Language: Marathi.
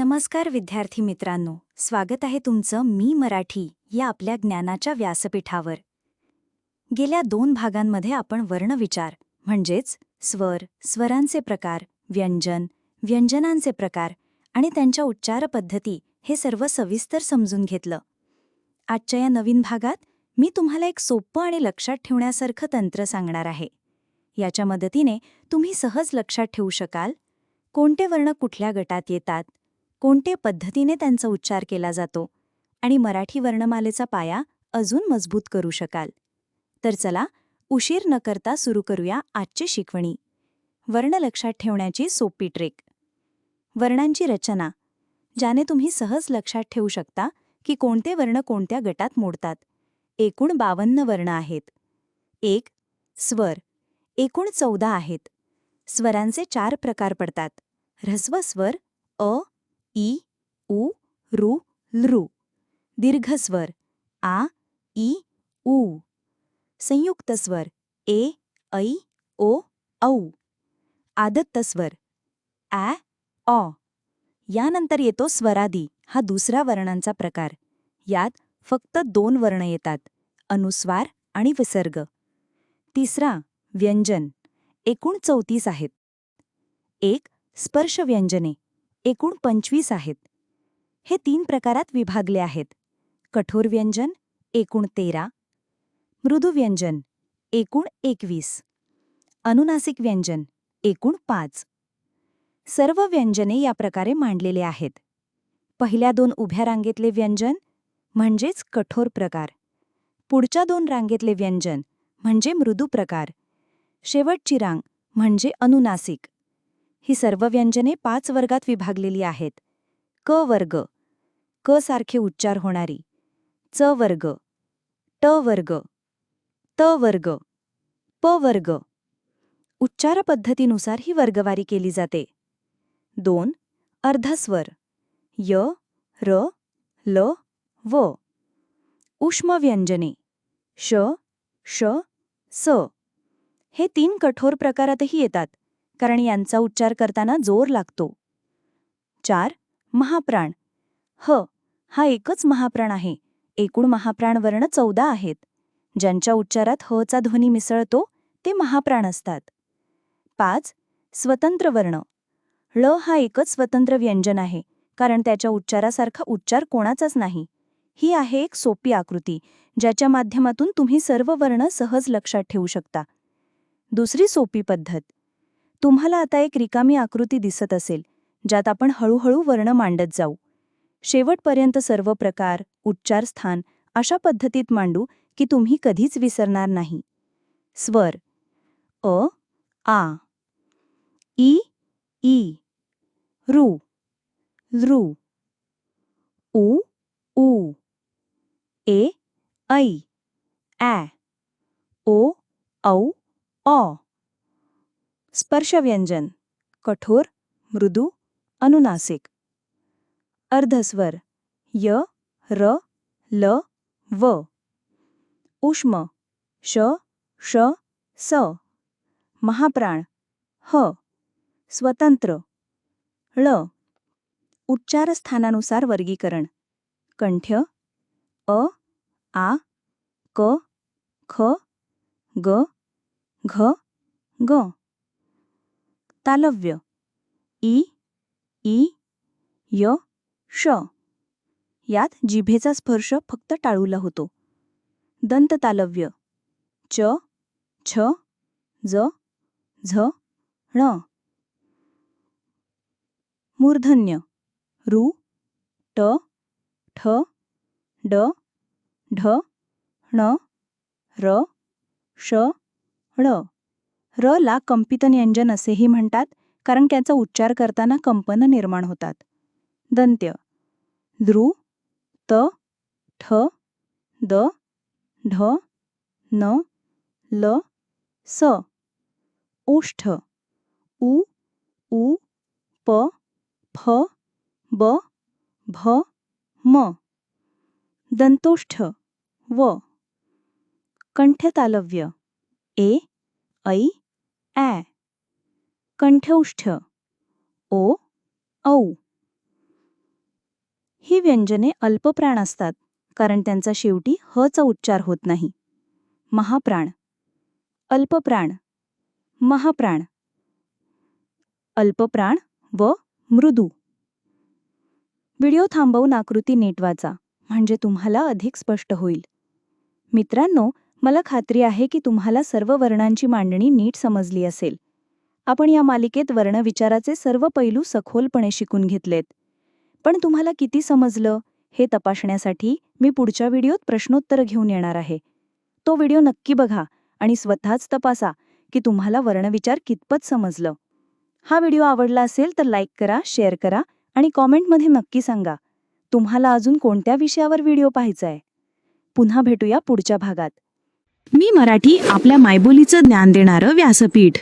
नमस्कार विद्यार्थी मित्रांनो स्वागत आहे तुमचं मी मराठी या आपल्या ज्ञानाच्या व्यासपीठावर. गेल्या दोन भागांमध्ये आपण वर्णविचार म्हणजेच स्वर स्वरांचे प्रकार व्यंजन व्यंजनांचे प्रकार आणि त्यांच्या उच्चारपद्धती हे सर्व सविस्तर समजून घेतलं. आजच्या या नवीन भागात मी तुम्हाला एक सोपं आणि लक्षात ठेवण्यासारखं तंत्र सांगणार आहे. याच्या मदतीने तुम्ही सहज लक्षात ठेवू शकाल कोणते वर्ण कुठल्या गटात येतात कोणते पद्धतीने त्यांचा उच्चार केला जातो आणि मराठी वर्णमालेचा पाया अजून मजबूत करू शकाल. तर चला उशीर न करता सुरू करूया आजची शिकवणी. वर्ण लक्षात ठेवण्याची सोपी ट्रेक. वर्णांची रचना. ज्याने तुम्ही सहज लक्षात ठेवू शकता की कोणते वर्ण कोणत्या गटात मोडतात. एकूण बावन्न वर्ण आहेत. एक स्वर. एकूण चौदा आहेत. स्वरांचे चार प्रकार पडतात. ऱ्हस्व स्वर अ ई उ रु लृ. दीर्घस्वर. आ ई उ. संयुक्त स्वर ए ऐ ओ औ. आदत्त स्वर ॲ ऑ यानंतर येतो स्वरादी हा दुसरा वर्णांचा प्रकार. यात फक्त दोन वर्ण येतात अनुस्वार आणि विसर्ग. तिसरा व्यंजन. एकूण चौतीस आहेत. एक स्पर्श व्यंजने एकूण पंचवीस आहेत. हे तीन प्रकारात विभागले आहेत. कठोर व्यंजन एकूण तेरा. मृदू व्यंजन एकूण एकवीस. अनुनासिक व्यंजन एकूण पाच. सर्व व्यंजने या प्रकारे मांडलेले आहेत. पहिल्या दोन उभ्या रांगेतले व्यंजन म्हणजेच कठोर प्रकार. पुढच्या दोन रांगेतले व्यंजन म्हणजे मृदू प्रकार. शेवटची रांग म्हणजे अनुनासिक. ही सर्व व्यंजने पाच वर्गात विभागलेली आहेत. क वर्ग. क सारखे उच्चार होणारी. च वर्ग. ट वर्ग. त वर्ग. प वर्ग. उच्चार पद्धतीनुसार ही वर्गवारी केली जाते. दोन. अर्धस्वर. य र ल व. उष्म व्यंजने. श श स. हे तीन कठोर प्रकारातही येतात. कारण यांचा उच्चार करताना जोर लागतो. चार महाप्राण. ह हा एकच महाप्राण आहे. एकूण महाप्राण वर्ण चौदा आहेत. ज्यांच्या उच्चारात हचा ध्वनी मिसळतो ते महाप्राण असतात. पाच स्वतंत्र वर्ण. ळ हा एकच स्वतंत्र व्यंजन आहे कारण त्याच्या उच्चारासारखा उच्चार कोणाचाच नाही. ही आहे एक सोपी आकृती ज्याच्या माध्यमातून तुम्ही सर्व वर्ण सहज लक्षात ठेवू शकता. दुसरी सोपी पद्धत. तुम्हाला आता एक रिकामी आकृती दिसत असेल ज्यात आपण हळूहळू वर्ण मांडत जाऊ. शेवटपर्यंत सर्व प्रकार उच्चारस्थान अशा पद्धतीत मांडू की तुम्ही कधीच विसरणार नाही. स्वर. अ आ. ई ई. रु. रु. उ उ. ए ऐ. ॲ ओ औ ऑ स्पर्शव्यंजन कठोर मृदू अनुनासिक. अर्धस्वर य र ल व. उष्म श श स. महाप्राण ह. स्वतंत्र ळ. उच्चारस्थानानुसार वर्गीकरण. कंठ्य अ आ क ख ग घ ग. तालव्य. ई ई य श. यात जिभेचा स्पर्श फक्त टाळूला होतो. दंत तालव्य. च छ ज झ ण. मूर्धन्य. रु ट ठ ड ढ ण र श ळ र ला कंपितन्यंजन असेही म्हणतात कारण त्याचा उच्चार करताना कंपन निर्माण होतात. दंत्य. ध्रु त ठ द ढ न ल स. ओष्ठ उ उ प फ ब भ म. दंतोष्ठ. व. कंठतालव्य. ए ऐ ॲ कंठौष्ठ. ओ. औ. ही व्यंजने अल्पप्राण असतात कारण त्यांचा शेवटी हचा उच्चार होत नाही. महाप्राण. अल्पप्राण महाप्राण. अल्पप्राण व मृदू. व्हिडिओ थांबवून आकृती नीट वाचा म्हणजे तुम्हाला अधिक स्पष्ट होईल. मित्रांनो मला खात्री आहे की तुम्हाला सर्व वर्णांची मांडणी नीट समजली असेल. आपण या मालिकेत वर्णविचाराचे सर्व पैलू सखोलपणे शिकून घेतलेत. पण तुम्हाला किती समजलं हे तपासण्यासाठी मी पुढच्या व्हिडिओत प्रश्नोत्तर घेऊन येणार आहे. तो व्हिडिओ नक्की बघा आणि स्वतःच तपासा की तुम्हाला वर्णविचार कितपत समजलं. हा व्हिडिओ आवडला असेल तर लाईक करा शेअर करा आणि कॉमेंटमध्ये नक्की सांगा तुम्हाला अजून कोणत्या विषयावर व्हिडिओ पाहायचा आहे? पुन्हा भेटूया पुढच्या भागात. मी मराठी आपल्या मायबोलीचं ज्ञान देणारं व्यासपीठ.